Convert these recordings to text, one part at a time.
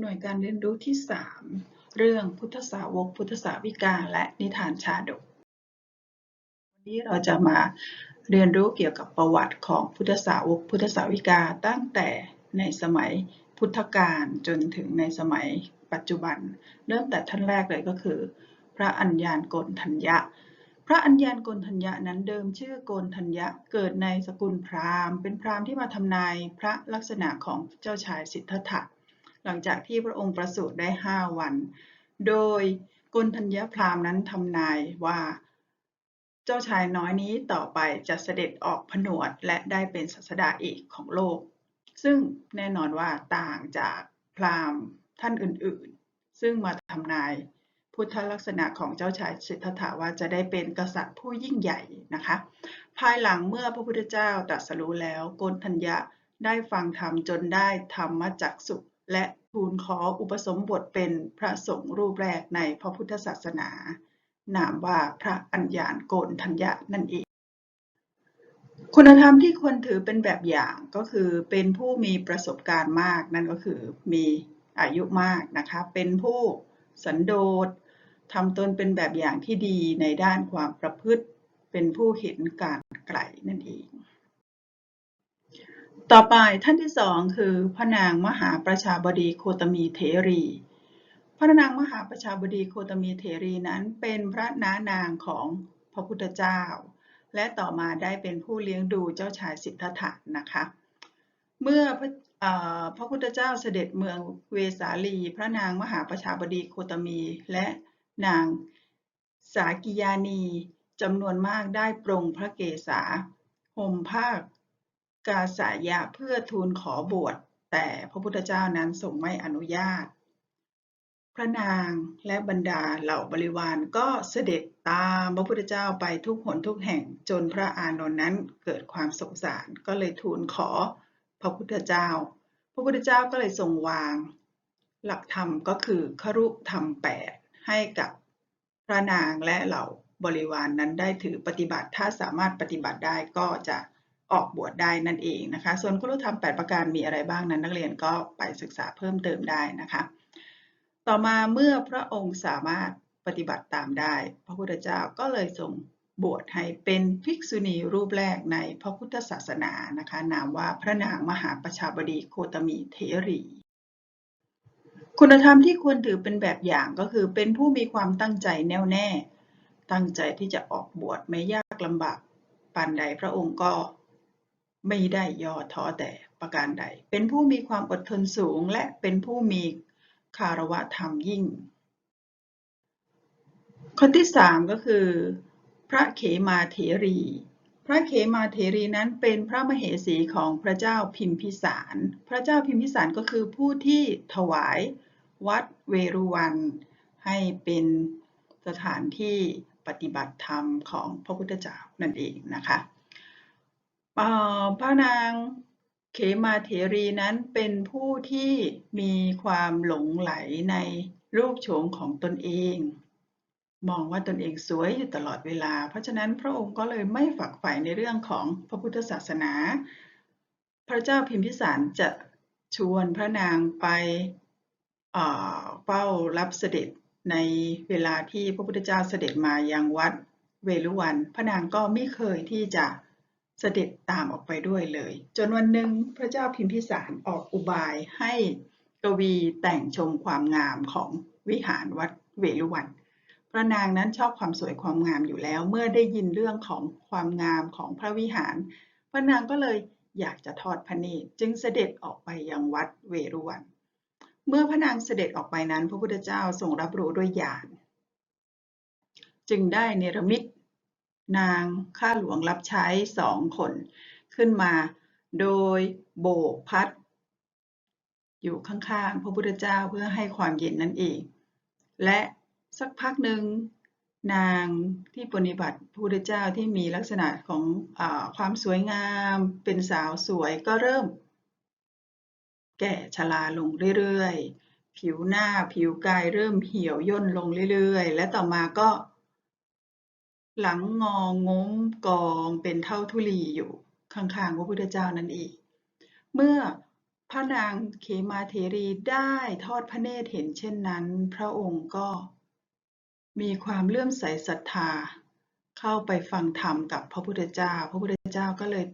หน่วยการเรียนรู้ที่ 3 เรื่องพุทธสาวก พุทธสาวิกา และนิทานชาดก วันนี้เราจะมาเรียนรู้เกี่ยวกับประวัติของพุทธสาวก พุทธสาวิกาตั้งแต่ในสมัยพุทธกาลจนถึงในสมัยปัจจุบัน เริ่มแต่ท่านแรกเลยก็คือ พระอัญญาณโกณทัญญะ พระอัญญาณโกณทัญญะนั้นเดิมชื่อโกณทัญญะเกิดในสกุลพราหมณ์ เป็นพราหมณ์ที่มาทำนายพระลักษณะของเจ้าชายสิทธัตถะ หลังจากที่พระองค์ประสูติได้ 5 วัน โดยกนทัญญพราหมนั้นทำนายว่า เจ้าชายน้อยนี้ต่อไปจะเสด็จออกผนวดและได้เป็นศาสดาเอกของโลก ซึ่งแน่นอนว่าต่างจากพราหมณ์ท่านอื่นๆ ซึ่งมาทำนายพุทธลักษณะของเจ้าชายสิทธัตถะว่าจะได้เป็นกษัตริย์ผู้ยิ่งใหญ่นะคะ ภายหลังเมื่อพระพุทธเจ้าตรัสรู้แล้วโกนทัญญะได้ฟังธรรมจนได้ธรรมจักสุ และทูลขออุปสมบทเป็นพระสงฆ์รูปแรกในพระพุทธศาสนา นามว่าพระอัญญาณโกนทัญญะนั่นเอง คุณธรรมที่ควรถือเป็นแบบอย่างก็คือเป็นผู้มีประสบการณ์มากนั่นก็คือมีอายุมากนะคะ เป็นผู้สันโดษทำตนเป็นแบบอย่างที่ดีในด้านความประพฤติ เป็นผู้เห็นการไกลนั่นเอง ต่อไปท่านที่สองคือพระนางมหาประชาบดีโคตมีเถรี พระนางมหาประชาบดีโคตมีเถรีนั้นเป็นพระน้านางของพระพุทธเจ้า และต่อมาได้เป็นผู้เลี้ยงดูเจ้าชายสิทธัตถะนะคะ เมื่อพระพระพุทธเจ้าเสด็จเมืองเวสาลี พระนางมหาประชาบดีโคตมี และนางสากิยานีจำนวนมากได้ปรงพระเกศาห่มผ้า กาสายะเพื่อทูลขอบวชแต่พระพุทธเจ้านั้นทรงไม่อนุญาต พระนางและบรรดาเหล่าบริวารก็เสด็จตามพระพุทธเจ้าไปทุกหนทุกแห่งจนพระอานนท์นั้นเกิดความสงสารก็เลยทูลขอพระพุทธเจ้า พระพุทธเจ้าก็เลยทรงวาง หลักธรรมก็คือครุธรรมแปดให้กับพระนางและเหล่าบริวารนนั้นได้ถือปฏิบัติ ถ้าสามารถปฏิบัติได้ก็จะ ออกบวชได้นั่นเองนะคะ ส่วนคุรุธรรม 8 ประการมีอะไรบ้างนั้น นักเรียนก็ไปศึกษาเพิ่มเติมได้นะคะ ต่อมาเมื่อพระองค์สามารถปฏิบัติตามได้ พระพุทธเจ้าก็เลยทรงบวชให้เป็นภิกษุณีรูปแรกในพระพุทธศาสนานะคะ นามว่าพระนางมหาประชาบดีโคตมีเทรีคุณธรรมที่ควรถือเป็นแบบอย่างก็คือเป็นผู้มีความตั้งใจแน่วแน่ ตั้งใจที่จะออกบวชไม่ยากลำบากปานใดพระองค์ก็ ไม่ได้ย่อท้อแต่ประการใด เป็นผู้มีความอดทนสูง และเป็นผู้มีคารวะธรรมยิ่งคนที่สามก็คือ พระเขมาเถรี พระเขมาเถรีนั้นเป็นพระมเหสีของพระเจ้าพิมพิสาร พระเจ้าพิมพิสารก็คือผู้ที่ถวายวัดเวรุวัน ให้เป็นสถานที่ปฏิบัติธรรมของพระพุทธเจ้านั่นเองนะคะ พระนางเขมาเถรีนั้นเป็นผู้ที่มีความหลงไหลในรูปโฉมของตนเอง มองว่าตนเองสวยอยู่ตลอดเวลา เพราะฉะนั้นพระองค์ก็เลยไม่ฝักใฝ่ในเรื่องของพระพุทธศาสนา พระเจ้าพิมพิสารจะชวนพระนางไปเฝ้ารับเสด็จในเวลาที่พระพุทธเจ้าเสด็จมายังวัดเวลุวัน พระนางก็ไม่เคยที่จะ เสด็จตามออกไปด้วยเลย จนวันหนึ่งพระเจ้าพิมพิสารออกอุบายให้กวีแต่งชมความงามของวิหารวัดเวลุวันพระนางนั้นชอบความสวยความงามอยู่แล้ว เมื่อได้ยินเรื่องของความงามของพระวิหาร พระนางก็เลยอยากจะทอดพระเนตรจึงเสด็จออกไปยังวัดเวรุวัน เมื่อพระนางเสด็จออกไปนั้น พระพุทธเจ้าทรงรับรู้ด้วยญาณจึงได้เนรมิต นางข้าหลวงรับใช้สองคนขึ้นมา โดยโบกพัด อยู่ข้างๆพระพุทธเจ้าเพื่อให้ความเย็นนั่นเอง และสักพักหนึ่งนางที่ปฏิบัติพระพุทธเจ้าที่มีลักษณะของอความสวยงามเป็นสาวสวยก็เริ่ม แก่ชราลงเรื่อยๆ ผิวหน้าผิวกายเริ่มเหี่ยวย่นลงเรื่อยๆ และต่อมาก็ หลังงองงมกองเป็นเท่าทุลีอยู่ข้างๆพระพุทธเจ้านั่นเอง เมื่อพระนางเขมาเทรีได้ทอดพระเนตรเห็นเช่นนั้น พระองค์ก็มีความเลื่อมใสศรัทธา เข้าไปฟังธรรมกับพระพุทธเจ้า พระพุทธเจ้าก็เลย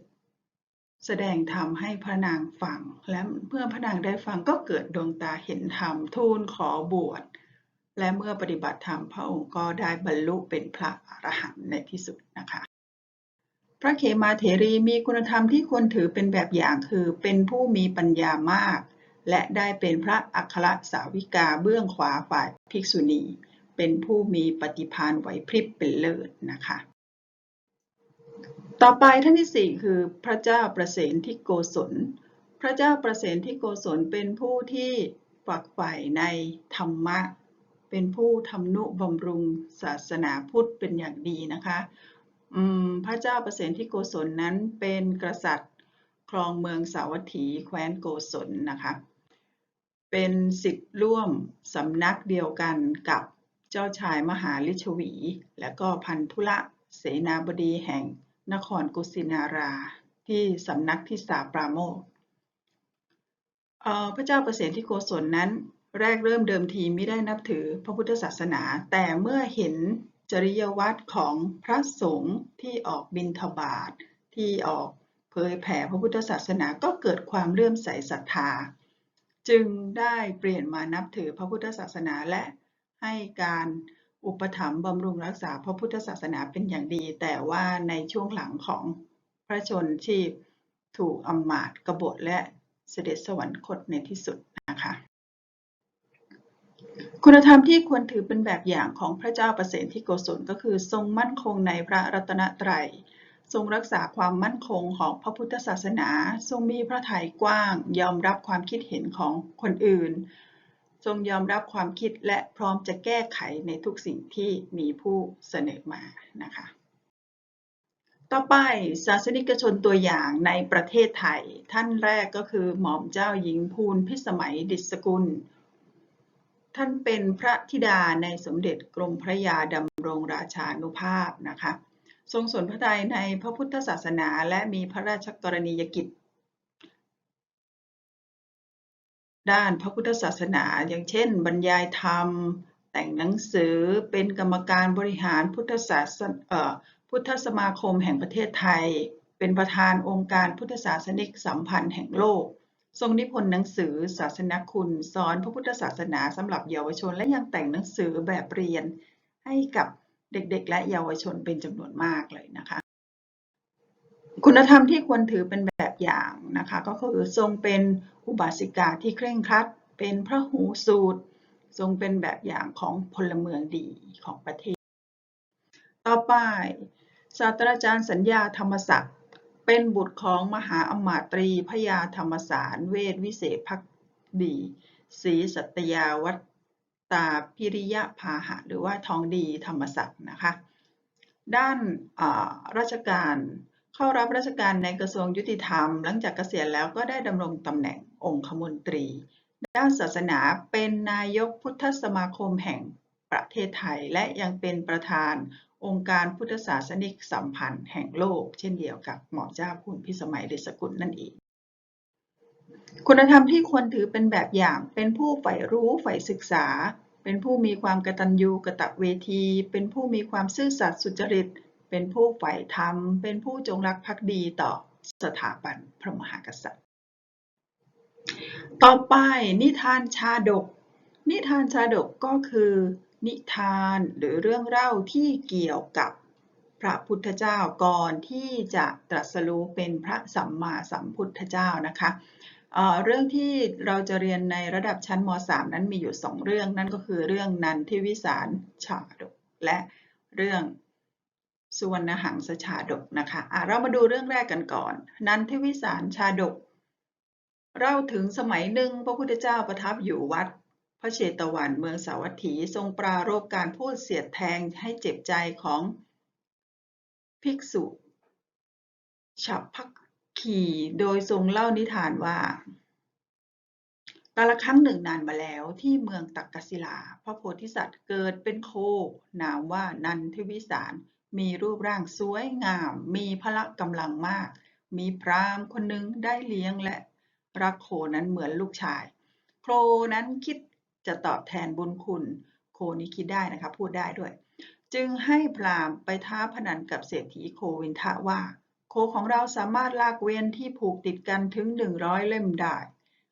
แสดงธรรมให้พระนางฟัง และเมื่อพระนางได้ฟังก็เกิดดวงตาเห็นธรรมทูลขอบวช และเมื่อปฏิบัติธรรมพระองค์ก็ได้บรรลุเป็นพระอรหันต์ในที่สุดนะคะ พระเขมาเถรีมีคุณธรรมที่ควรถือเป็นแบบอย่างคือเป็นผู้มีปัญญามาก และได้เป็นพระอัครสาวิกาเบื้องขวาฝ่ายภิกษุณี เป็นผู้มีปฏิภาณไหวพริบเป็นเลิศนะคะต่อไปท่านที่สี่คือพระเจ้าประเสนที่โกศล พระเจ้าประเสนที่โกศลเป็นผู้ที่ฝักใฝ่ในธรรมะ เป็นผู้ทำนุบำรุงศาสนาพุทธเป็นอย่างดีนะคะพระเจ้าประเสนที่โกศลนั้นเป็นกษัตริย์ครองเมืองสาวัตถีแคว้นโกศลนะคะ เป็นสิทธิ์ร่วมสำนักเดียวกันกับเจ้าชายมหาลิชวี และก็พันธุละเสนาบดีแห่งนครกุสินาราที่สำนักที่สาปราโมกพระเจ้าประเสนที่โกศลนั้น แรกเริ่มเดิมทีไม่ได้นับถือพระพุทธศาสนา แต่เมื่อเห็นจริยวัตรของพระสงฆ์ที่ออกบิณฑบาตที่ออกเผยแผ่พระพุทธศาสนาก็เกิดความเลื่อมใสศรัทธา จึงได้เปลี่ยนมานับถือพระพุทธศาสนาและให้การอุปถัมภ์บำรุงรักษาพระพุทธศาสนาเป็นอย่างดี แต่ว่าในช่วงหลังของพระชนชีพถูกอำมาตย์กบฏและเสด็จสวรรคตในที่สุดนะคะ คุณธรรมที่ควรถือเป็นแบบอย่างของพระเจ้าประเสนที่โกศลก็คือ ทรงมั่นคงในพระรัตนตรัย ทรงรักษาความมั่นคงของพระพุทธศาสนา ทรงมีพระทัยกว้าง ยอมรับความคิดเห็นของคนอื่น ทรงยอมรับความคิดและพร้อมจะแก้ไขในทุกสิ่งที่มีผู้เสนอมานะคะ ต่อไปศาสนิกชนตัวอย่างในประเทศไทย ท่านแรกก็คือหม่อมเจ้าหญิงภูลพิสมัยดิษกุล ท่านเป็นพระธิดาในสมเด็จกรมพระยาดำรงราชานุภาพนะคะ ทรงสนพระทัยในพระพุทธศาสนาและมีพระราชกรณียกิจ ด้านพระพุทธศาสนา อย่างเช่น บรรยายธรรม แต่งหนังสือเป็นกรรมการบริหารพุทธศาสนเอ่อพุทธสมาคมแห่งประเทศไทย เป็นประธานองค์การพุทธศาสนิกสัมพันธ์แห่งโลก ทรงนิพนธ์หนังสือ ศาสนคุณ สอนพระพุทธศาสนาสำหรับเยาวชน และยังแต่งหนังสือแบบเรียนให้กับเด็กๆ และเยาวชนเป็นจำนวนมากเลยนะคะ คุณธรรมที่ควรถือเป็นแบบอย่างนะคะ ก็คือทรงเป็นอุบาสิกาที่เคร่งครัด เป็นพระหูสูตร ทรงเป็นแบบอย่างของพลเมืองดีของประเทศ ต่อไปศาสตราจารย์สัญญาธรรมศักดิ์ เป็นบุตรของมหาอมาตรีพยาธรรมสารเวทวิเศษพักดีศรีสัตยาวัตตาพิริยพาหะ หรือว่าทองดีธรรมศักดิ์นะคะ ด้านราชการเข้ารับราชการในกระทรวงยุติธรรม หลังจากเกษียณแล้วก็ได้ดำรงตำแหน่งองคมนตรี ด้านศาสนาเป็นนายกพุทธสมาคมแห่งประเทศไทย และยังเป็นประธาน องค์การพุทธศาสนิกสัมพันธ์แห่งโลก เช่นเดียวกับหมอเจ้าคุณพิสมัยเดชกุลนั่นเอง คุณธรรมที่ควรถือเป็นแบบอย่าง เป็นผู้ใฝ่รู้ใฝ่ศึกษา เป็นผู้มีความกตัญญูกะตเวที เป็นผู้มีความซื่อสัตย์สุจริต เป็นผู้ใฝ่ธรรม เป็นผู้จงรักภักดีต่อสถาบันพระมหากษัตริย์ ต่อไปนิทานชาดก นิทานชาดกก็คือ นิทานหรือเรื่องเล่าที่เกี่ยวกับพระพุทธเจ้าก่อนที่จะตรัสรู้เป็นพระสัมมาสัมพุทธเจ้านะคะเเรื่องที่เราจะเรียนในระดับชั้นม .3 นั้นมีอยู่สองเรื่องนั่นก็คือเรื่องนันทิวิสารชาดก และเรื่องสุวรรณหังสชาดกนะคะะเรามาดูเรื่องแรกกันก่อน นันทิวิสารชาดกเล่าถึงสมัยหนึ่งพระพุทธเจ้าประทับอยู่วัด พระเชตวันเมืองสาวัตถีทรงปรารบการพูดเสียดแทงให้เจ็บใจของภิกษุฉับพักขี่โดยทรงเล่านิทานว่า กาลครั้งหนึ่งนานมาแล้วที่เมืองตักกศิลา พระโพธิสัตว์เกิดเป็นโคนามว่านันทวิสาร มีรูปร่างสวยงาม มีพละกำลังมาก มีพรามคนหนึ่งได้เลี้ยงและรักโคนั้นเหมือนลูกชาย โคนั้นคิด จะตอบแทนบุญคุณโคนี้คิดได้นะคะพูดได้ด้วย จึงให้พราหมณ์ไปท้าพนันกับเศรษฐีโควินทะว่า โคของเราสามารถลากเวียนที่ผูกติดกันถึง 100 เล่มได้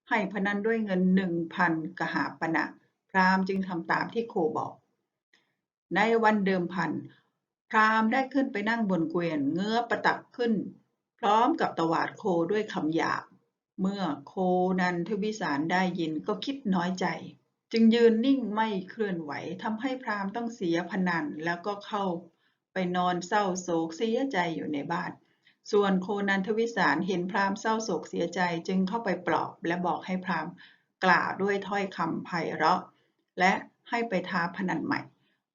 ให้พนันด้วยเงิน 1,000 กหาปณะพราหมณ์จึงทำตามที่โคบอก ในวันเดิมพันพราหมณ์ได้ขึ้นไปนั่งบนเกวียนเงื้อประตักขึ้น พร้อมกับตวาดโคด้วยคำหยาบเมื่อโคนันทวิสารได้ยินก็คิดน้อยใจ จึงยืนนิ่งไม่เคลื่อนไหวทำให้พราหมณ์ต้องเสียพนันแล้วก็เข้าไปนอนเศร้าโศกเสียใจอยู่ในบ้าน ส่วนโคนันทวิสารเห็นพราหมณ์เศร้าโศกเสียใจจึงเข้าไปปลอบและบอกให้พราหมณ์กล่าวด้วยถ้อยคำไพเราะ และให้ไปท้าพนันใหม่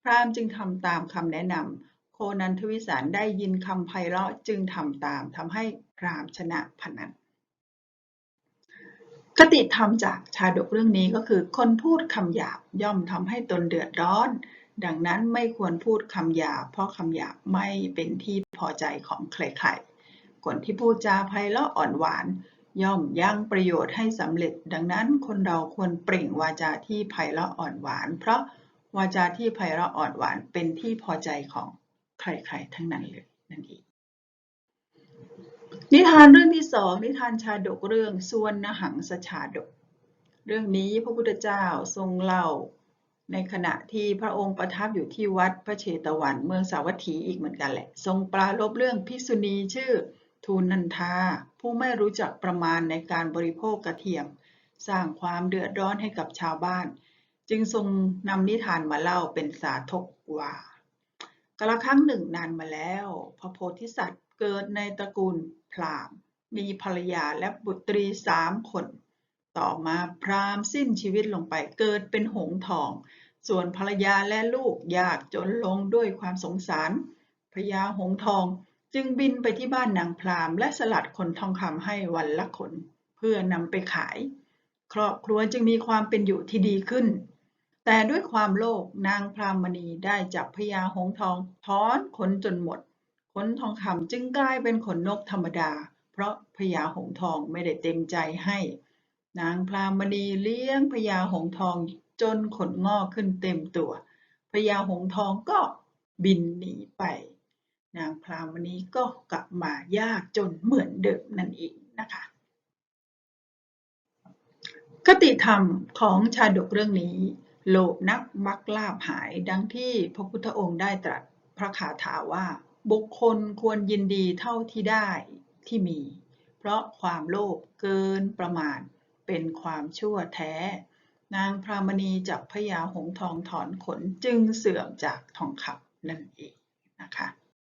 พราหมณ์จึงทำตามคำแนะนำโคนันทวิสารได้ยินคำไพเราะจึงทำตามทำให้พราหมณ์ชนะพนัน คติธรรมจากชาดกเรื่องนี้ก็คือ คนพูดคำหยาบย่อมทำให้ตนเดือดร้อน ดังนั้นไม่ควรพูดคำหยาบ เพราะคำหยาบไม่เป็นที่พอใจของใครๆ คนที่พูดจาไพเราะอ่อนหวาน ย่อมยั่งประโยชน์ให้สำเร็จ ดังนั้นคนเราควรเปล่งวาจาที่ไพเราะอ่อนหวาน เพราะวาจาที่ไพเราะอ่อนหวานเป็นที่พอใจของใครๆ ทั้งนั้นเลยนั่นเอง นิทานเรื่องที่สองนิทานชาดกเรื่องส่วนนหังสชาดก เรื่องนี้พระพุทธเจ้าทรงเล่า ในขณะที่พระองค์ประทับอยู่ที่วัดพระเชตวันเมืองสาวัตถีอีกเหมือนกันแหละ ทรงปรารบเรื่องภิษุณีชื่อทูนันทา ผู้ไม่รู้จักประมาณในการบริโภคกระเทียม สร้างความเดือดร้อนให้กับชาวบ้าน จึงทรงนำนิทานมาเล่าเป็นสาธกว่ากาลครั้งหนึ่งนานมาแล้ว พระโพธิสัตว์ เกิดในตระกูลพราหมณ์ มีภรรยาและบุตรีสามคน ต่อมาพราหมณ์สิ้นชีวิตลงไปเกิดเป็นหงทอง ส่วนภรรยาและลูกยากจนลงด้วยความสงสารพญาหงทองจึงบินไปที่บ้านนางพราหมณ์และสลัดขนทองคำให้วันละขน เพื่อนำไปขาย ครอบครัวจึงมีความเป็นอยู่ที่ดีขึ้น แต่ด้วยความโลภนางพรามณีได้จับพญาหงทองถอนขนจนหมด ขนทองคำจึงกลายเป็นขนนกธรรมดา เพราะพญาหงทองไม่ได้เต็มใจให้ นางพรามณีเลี้ยงพญาหงทองจนขนงอกขึ้นเต็มตัวพญาหงทองก็บินหนีไป นางพรามณีก็กลับมายากจนเหมือนเดิมนั่นเองนะคะ คติธรรมของชาดกเรื่องนี้ โลภนักมักลาภหายดังที่พระพุทธองค์ได้ตรัสพระคาถาว่า บุคคลควรยินดีเท่าที่ได้ที่มี เพราะความโลภเกินประมาณเป็นความชั่วแท้ นางพรามณีจากพญาหงทองถอนขนจึงเสื่อมจากทองคำนั่นเองนะคะ